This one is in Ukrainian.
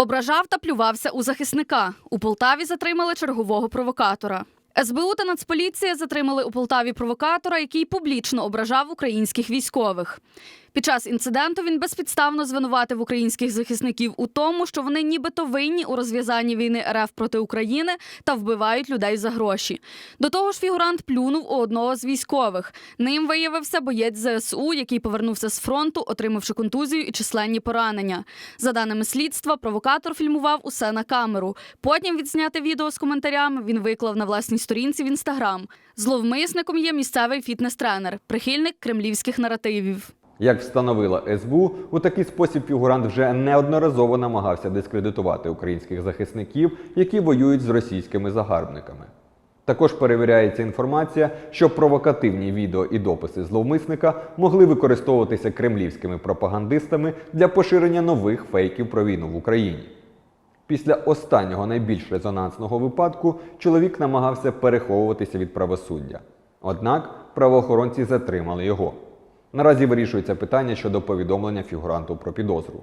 Ображав та плювався у захисника. У Полтаві затримали чергового провокатора. СБУ та Нацполіція затримали у Полтаві провокатора, який публічно ображав українських військових. Під час інциденту він безпідставно звинуватив українських захисників у тому, що вони нібито винні у розв'язанні війни РФ проти України та вбивають людей за гроші. До того ж, фігурант плюнув у одного з військових. Ним виявився боєць ЗСУ, який повернувся з фронту, отримавши контузію і численні поранення. За даними слідства, провокатор фільмував усе на камеру. Потім відзняте відео з коментарями він виклав на власній сторінці в інстаграм. Зловмисником є місцевий фітнес-тренер, прихильник кремлівських наративів. Як встановила СБУ, у такий спосіб фігурант вже неодноразово намагався дискредитувати українських захисників, які воюють з російськими загарбниками. Також перевіряється інформація, що провокативні відео і дописи зловмисника могли використовуватися кремлівськими пропагандистами для поширення нових фейків про війну в Україні. Після останнього найбільш резонансного випадку чоловік намагався переховуватися від правосуддя. Однак правоохоронці затримали його. Наразі вирішується питання щодо повідомлення фігуранту про підозру.